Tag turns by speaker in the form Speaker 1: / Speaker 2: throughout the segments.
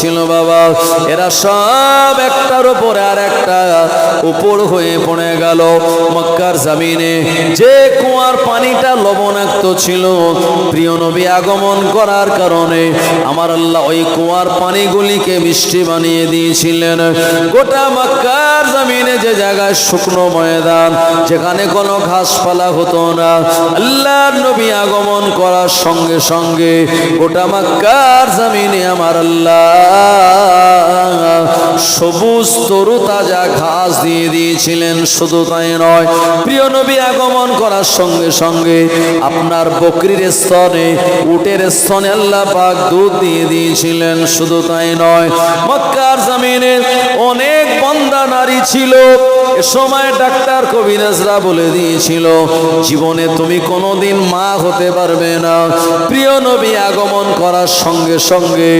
Speaker 1: ছিল বাবা, এরা সব একটার উপরে আর একটা উপর হয়ে পড়ে গেল। মক্কার জামিনে যে কুয়ার পানিটা লবণাক্ত ছিল, প্রিয় নবী আগমন করার কারণে আমার আল্লাহ ওই কুয়ার পানিগুলিকে মিষ্টি বানিয়ে দিয়েছিলেন। গোটা মক্কার জামিনে যে জায়গায় শুকনো ময়দান, যেখানে কোনো ঘাসপালা হতো না, আল্লাহর নবী আগমন করার সঙ্গে সঙ্গে গোটা মক্কার জামিনে আমার আল্লাহ সবুজ তরু তাজা ঘাস দিয়ে দিয়েছিলেন, শুধু তাই নয়, প্রিয় নবী আগমন করার সঙ্গে সঙ্গে আপনার বকরির স্তনে, উটের স্তনে আল্লাহ পাক দুধ দিয়ে দিয়েছিলেন, শুধু তাই নয়, মক্কার জামিনে অনেক বন্দা নারী ছিল। এ সময় ডাক্তার কবিরাজরা বলে দিয়েছিল, জীবনে তুমি কোনোদিন মা হতে পারবে না। প্রিয় নবী আগমন করার সঙ্গে সঙ্গে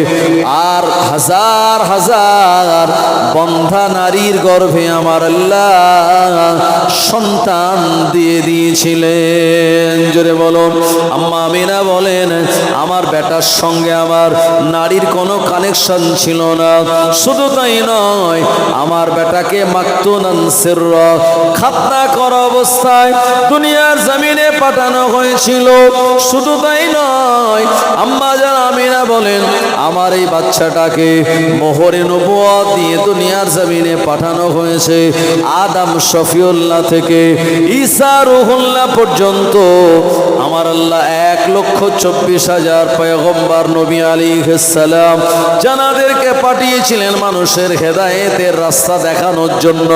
Speaker 1: আর হাজার হাজার বন্ধা নারীর গর্ভে আমার আল্লাহ সন্তান দিয়ে দিয়েছিলেন। জোরে বলুন, আম্মা আমিনা বলেন, আমার বেটার সঙ্গে আমার নারীর কোনো কানেকশন ছিল না। শুধু তাই নয়, আমার বেটাকে মাকতুনান সিরর, খাতনা করা অবস্থায় দুনিয়ার জমিনে পাঠানো হয়েছিল। শুধু তাই নয়, আম্মা যান আমিনা বলেন, আমার এই বাচ্চাটাকে মোহরে নবুয়াত দিয়ে দুনিয়ার জমিনে পাঠানো হয়েছে আদম শফিউল্লাহ থেকে। ঈসা রুহুল্লাহ পর্যন্ত আমার আল্লাহ এক লক্ষ চব্বিশ হাজার পয়গম্বর নবী আলী সালাম জানাদেরকে পাঠিয়েছিলেন মানুষের হেদায়েতের রাস্তা দেখানোর জন্য।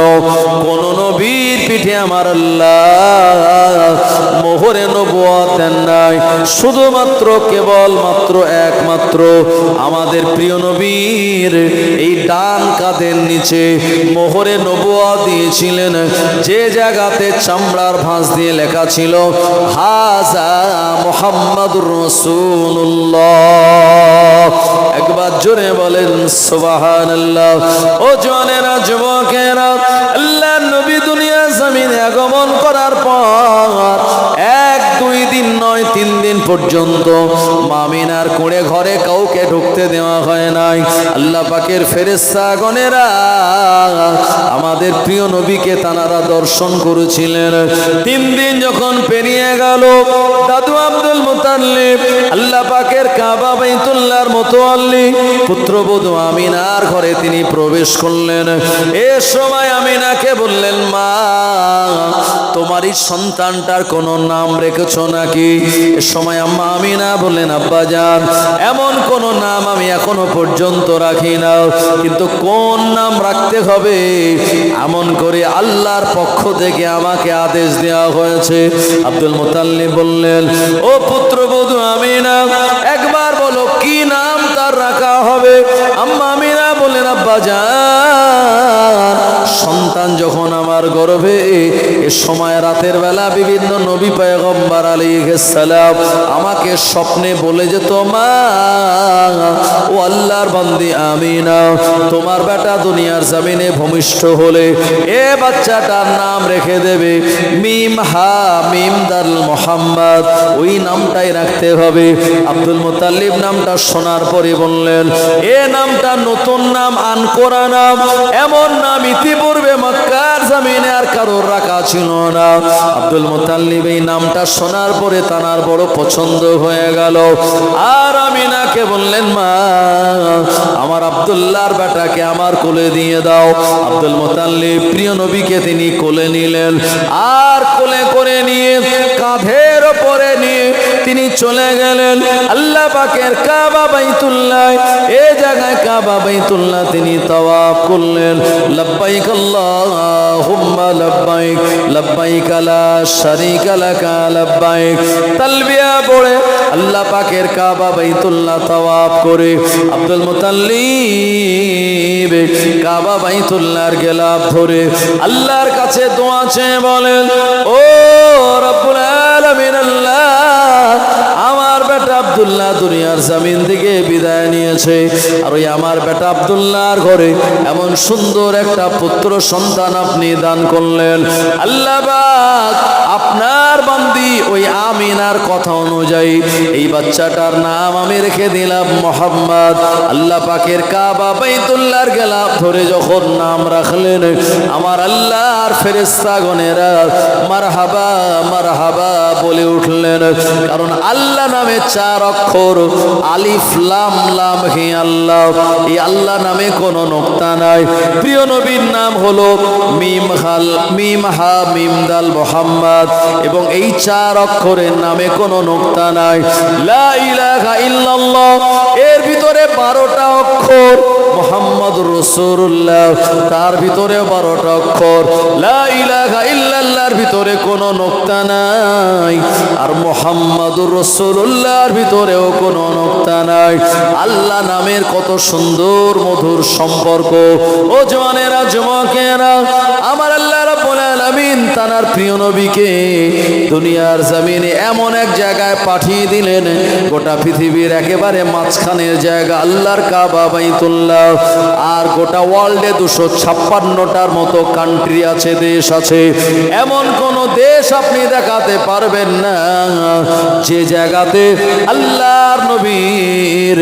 Speaker 1: কোন নবীর পিঠে আমার আল্লাহ মোহরে নবুয়াত দেন নাই। শুধুমাত্র কেবল মাত্র একমাত্র আমাদের প্রিয় নবীর এই ডান নিচে মোহরে নবুয়া দিয়েছিলেন। যে জায়গাতে চামড়ার ভাঁজ দিয়ে লেখা ছিল, হাজা মোহাম্মদুর রসুল্লাহ একবার জোরে বলেন সুবাহান ও জনেরা যুবকেরা আল্লাহ নবী দুনিয়া জমিনে আগমন করার পর পর্যন্ত মামিনার কোড়ে ঘরে কাউকে ঢুকতে দেওয়া হয় নাই। আল্লাহ পাকের ফেরেস্তা গণেরা আমাদের প্রিয় নবীকে তানারা দর্শন করেছিলেন। তিন দিন যখন পেরিয়ে গেল, দাদু আব্দুল মুতাল্লিব আল্লাহ পাকের কাবা বাইতুল্লাহর মতো আল্লি পুত্রবধূ আমিনার ঘরে তিনি প্রবেশ করলেন। এ সময় আমিনাকে বললেন, মা, তোমারই সন্তানটার কোনো নাম রেখেছ নাকি? এ সময় আম্মা আমিনা বললেন, আব্বা যান, এমন কোন নাম আমি এখনও পর্যন্ত রাখি না কিন্তু কোন নাম রাখতে হবে? এমন করে আল্লাহর পক্ষ থেকে আমাকে আদেশ দেওয়া হয়েছে। আব্দুল মোতাল্লি বললেন, ও পুত্রবধূ আমিনা, একবার বলো, কি নাম তার রাখা হবে? আম্মা আমিনা বললেন, আব্বা যান, সন্তান যখন আমার গর্ভে সময় রাতের বেলা বিভিন্ন নবী পয়গম্বর আলী সালাম আমাকে স্বপ্নে বলে যেত মা ও আল্লাহর বান্দি, আমিনা, তোমার বেটা দুনিয়ার জমিনে ভূমিষ্ঠ হলে এ বাচ্চাটার নাম রেখে দেবে, মিম হা মিম দাল মোহাম্মদ। ওই নামটাই রাখতে হবে। আব্দুল মুতাল্লিব নামটা শোনার পরে বললেন, এ নামটা নতুন নাম, আনকোরা নাম। এমন নাম ইতিপূর্বে মক্কার জামিনে আর কারোর রাখা ছিল না। আব্দুল মুতাল্লিব এই নামটা শোনার পরে তানার বড় পছন্দ হয়ে গেল। আর আমিনাকে বললেন, মা, আমার আব্দুল্লাহর বেটাকে আমার কোলে দিয়ে দাও। আব্দুল মুতাল্লিব প্রিয় নবীকে তিনি কোলে নিলেন। আর কোলে করে নিয়ে কাঁধের ওপরে নিয়ে তিনি চলে গেলেন। আল্লাহ পাকের কাবা বাইতুল্লাহ, এ জায়গায় কাবা বাইতুল্লাহ তিনি তাওয়াফ করলেন। লব্বাইক আল্লাহুম্মা লব্বাইক লব্বাইক লা শারীকা লাকা, লব্বাইক। গেলাপ ধরে আল্লাহর কাছে দোয়া চেয়ে বলেন, ও রব্বুল আলামিন, আল্লাহ, আমার বেটা আব্দুল্লাহ দুনিয়ার জামিন থেকে বিদায় নিয়েছে। আর ওই আমার বেটা আব্দুল্লাহর ঘরে এমন সুন্দর একটা পুত্র সন্তান আপনি দান করলেন। আল্লাহ আপনার বান্দি ওই আমিনার কথা অনুযায়ী এই বাচ্চাটার নাম আমি রেখে দিলাম মোহাম্মদ। আল্লাহ পাকের কাবা বাইতুল্লাহর গেলাম ধরে যখন নাম রাখলেন, আমার আল্লাহর ফেরেস্তাগণেরা মারহাবা মারহাবা বলে উঠলেন। কারণ আল্লাহ নামে চার অক্ষর আলিফ, লাম লাম, হে আল্লাহ। এই আল্লাহ নামে কোনো নোক্তা নাই। প্রিয় নবীর নাম হলো মিম হাল, মিম হা, মিম দাল মোহাম্মদ। এবং এই চার অক্ষরের নামে কোন নোক্তা নাই। লা ইলাহা ইল্লাল্লাহ। এর ভিতরে বারোটা অক্ষর। মোহাম্মদ রসুল্লাহ তার ভিতরে বারোটা অক্ষর। লা ইল্লাল্লাহর ভিতরে কোনো নোক্তা নাই। আর মোহাম্মদুর রসুল্লাহর ভিতরেও কোনো নোক্তা নাই। আল্লাহ নামের কত সুন্দর, মধুর সম্পর্ক। ও জওয়ানেরা যুবকেরা আমার আল্লাহ রাব্বুল আলামিন তানার প্রিয় নবীকে দুনিয়ার জমিনে এমন এক জায়গায় পাঠিয়ে দিলেন, গোটা পৃথিবীর একেবারে মাঝখানের জায়গা আল্লাহর কাবা বাইতুল্লাহ। আর গোটা ওয়ার্ল্ডে দুশো ছাপ্পান্নটার মতো কান্ট্রি আছে, দেশ আছে। এমন কোন দেশ আপনি দেখাতে পারবেন না, যে জায়গাতে আল্লাহর নবীর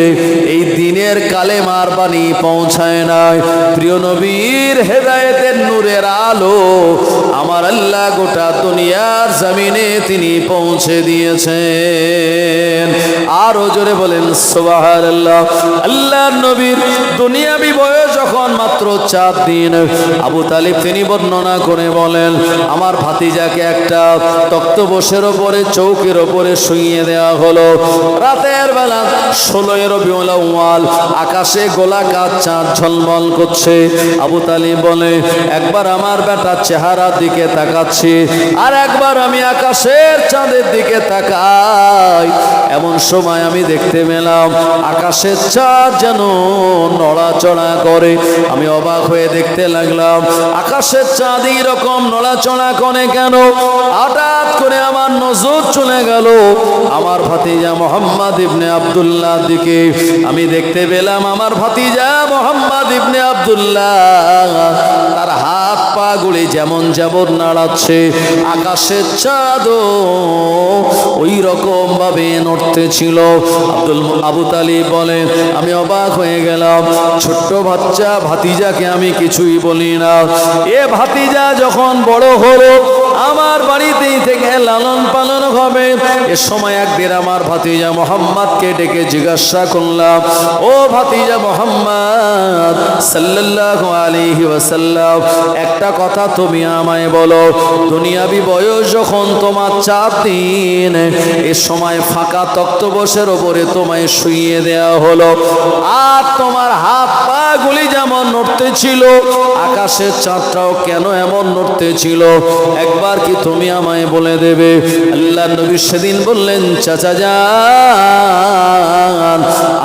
Speaker 1: এই দিনের কালেমার বাণী পৌঁছায় নাই। প্রিয় নবীর হেদায়েতের নূরের আলো আমার আল্লাহ গোটা দুনিয়ার জমিনে তিনি পৌঁছে দিয়েছেন। আরও জোরে বলেন সোবাহার আল্লাহ আল্লাহ নবীর দুনিয়াবি বয়স যখন মাত্র চার দিন আবু তালিব তিনি বর্ণনা করে বলেন, আমার ভাতিজাকে একটা তক্তবসের ওপরে, চৌকের ওপরে শুইয়ে দেওয়া হলো। রাতের বেলা ষোলোই রবিউল আউয়াল আকাশে গোলাকার চাঁদ ঝলমল করছে। আবু তালিব বলে, একবার আমার বেটা চেহারা দিকে তাকাচ্ছি, আর একবার আমি আকাশের চাঁদের দিকে তাকাই। এমন সময় আমি দেখতে পেলাম, আকাশের চাঁদ যেন নড়াচড়া করে। আমি অবাক হয়ে দেখতে লাগলাম, আকাশের চাঁদ রকম নড়াচড়া করে কেন? হঠাৎ করে আমার নজর চলে গেল, আমার ভাতিজা মোহাম্মদ ইবনে আব্দুল্লাহ দিকে। আমি দেখতে পেলাম, আমার ভাতিজা মোহাম্মদ ইবনে আব্দুল্লাহ, তার হাত পা গুলি যেমন যেমন নাড়াচ্ছে, আকাশের চাঁদ ওই রকম ভাবে নড়তে ছিল। আব্দুল আবু তালিব বলে আমি অবাক হয়ে গেলাম, ছোট্ট বাচ্চা ভাতিজাকে আমি কিছুই বলি না। এ ভাতিজা যখন বড় হলো আমার বাড়িতেই থেকে লালন পালন হবে। এ সময় একদিন আমার ভাতিজা মোহাম্মদকে ডেকে জিজ্ঞাসা করলাম, ও ভাতিজা মোহাম্মদ, সাল্লাল্লাহু আলাইহি ওয়াসাল্লাম, একটা কথা তুমি আমায় বলো, দুনিয়াবি বয়স যখন তোমার চার দিন, এ সময় ফাঁকা তক্তবসের ওপরে তোমায় শুইয়ে দেয়া হলো, আর তোমার হাত পা গুলি যেমন নড়তে ছিল, আকাশের চাঁদটাও কেন এমন নড়তে ছিল? একবার কি তুমি আমায় বলে দেবে? আল্লাহ নবী সেদিন বললেন, চাচা যান,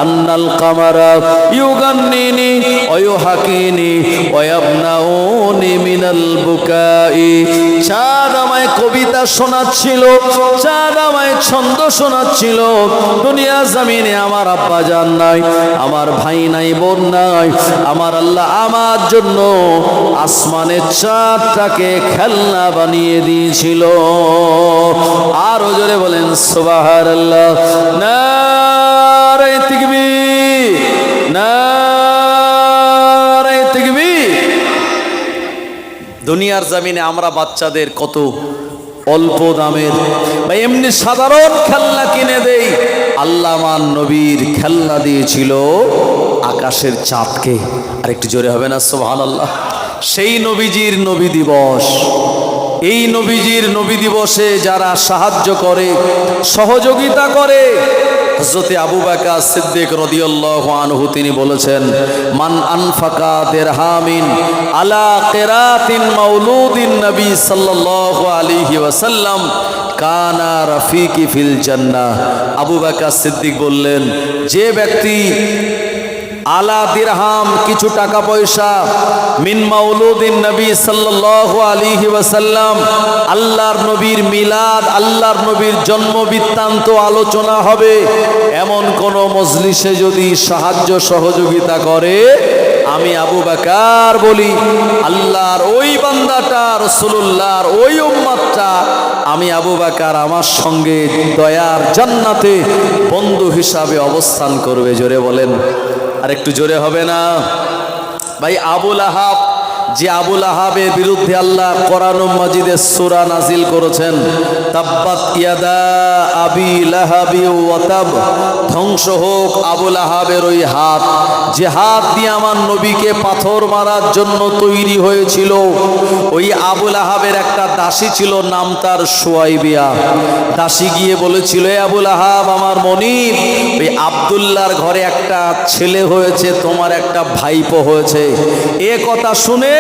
Speaker 1: আন্নাল কামারা ইউগান্নিনি, অয়ুহাকিনি, অয়াবনাউনি মিনাল বুকাই। চাঁদ কবিতা শোনাচ্ছিল, চাঁদ আমায় ছন্দ শোনাচ্ছিল, দুনিয়া জমিনে আমার আব্বা জান নাই, আমার ভাই নাই, বোন নাই, আমার আল্লাহ আমার জন্য আসমানের চাঁদটাকে খেলনা বানিয়ে দিয়েছিল। আরও জোরে বলেন সুবাহার আল্লাহ না না দুনিয়ার জামিনে আমরা বাচ্চাদের কত অল্প দামের। বা এমনি সাধারণ খেলনা কিনে দেই। আল্লাহ আমার নবীর খেলনা দিয়েছিল আকাশের চাঁদকে। আর একটু জোরে হবে না? সোহান আল্লাহ সেই নবীজির নবী দিবস। এই নবীজির নবী দিবসে যারা সাহায্য করে, সহযোগিতা করে হজরতে আবু বাকা সিদ্দিক রদিয়াল্লাহু আনহু তিনি বলেছেন, মান আনফাকা দিরহামিন আলা কিরাতিন মাউলুদিন নবী সাল্লাল্লাহু আলাইহি ওয়াসাল্লাম কানা রাফিকি ফিল জান্নাহ। আবু বাকা সিদ্দিক বললেন, যে ব্যক্তি আলা দিরহাম, কিছু টাকা পয়সা। মিন মাউলুদিন নবী সাল্লাল্লাহু আলাইহি ওয়াসাল্লাম, আল্লাহর নবীর মিলাদ, আল্লাহর নবীর জন্ম বৃত্তান্ত আলোচনা হবে। এমন কোন মজলিসে যদি সাহায্য সহযোগিতা করে, আমি আবু বাকার বলি, আল্লাহর ওই বান্দাটা রসুল্লাহর ওই উম্মাদটা, আমি আবু বাকার আমার সঙ্গে দয়ার জান্নাতে বন্ধু হিসাবে অবস্থান করবে, জোরে বলেন। আর একটু জোরে হবে না। ভাই আবুল আহাব যে আবুল আহাবের বিরুদ্ধে আল্লাহ কোরআন মাজিদের সূরা নাজিল করেছেন, তাব্বাত ইয়াদা আবি লাহাবি ওয়াতাব ধ্বংস হোক আবুল আহাবের ওই হাত। যে হাত দিয়ে আমার নবীকে পাথর মারার জন্য তৈরি হয়েছিল, ওই আবুল আহাবের একটা দাসী ছিল, নাম তার সোয়াইবিয়া। দাসী গিয়ে বলেছিল আবুল আহাব, আমার মনির ওই আবদুল্লাহর ঘরে একটা ছেলে হয়েছে, তোমার একটা ভাইপো হয়েছে। এ কথা শুনে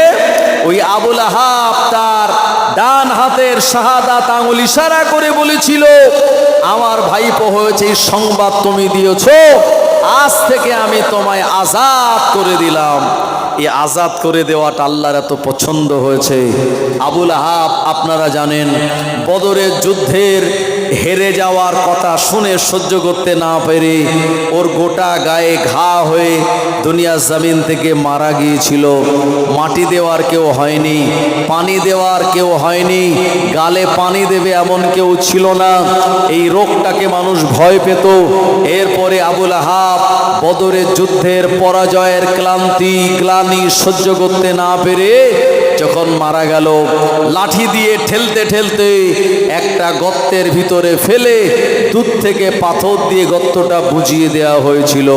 Speaker 1: ওই আবুল আহাব তার ডান হাতের শাহাদাত আঙুল ইশারা করে বলেছিল, আমার ভাইপো হয়েছে, এই সংবাদ তুমি দিয়েছ, আজ থেকে আমি তোমায় আজাদ করে দিলাম। এই আজাদ করে দেওয়াটা আল্লাহর এত পছন্দ হয়েছে। আবুল আহাব, আপনারা জানেন, বদরের যুদ্ধের হেরে যাওয়ার কথা শুনে সহ্য করতে না পেরে ওর গোটা গায়ে ঘা হয়ে দুনিয়া জমিন থেকে মারা গিয়েছিল। মাটি দেওয়ার কেউ হয়নি, পানি দেওয়ার কেউ হয়নি, গালে পানি দেবে এমন কেউ ছিল না। এই রোগটাকে মানুষ ভয় পেত। এরপরে আবুল আহাব বদরের যুদ্ধের পরাজয়ের ক্লান্তি গ্লানি সহ্য করতে না পেরে যখন মারা গেল, লাঠি দিয়ে ঠেলতে ঠেলতে একটা গর্তের ভিতরে ফেলে দুধ থেকে পাথর দিয়ে গর্তটা বুঝিয়ে দেওয়া হয়েছিল।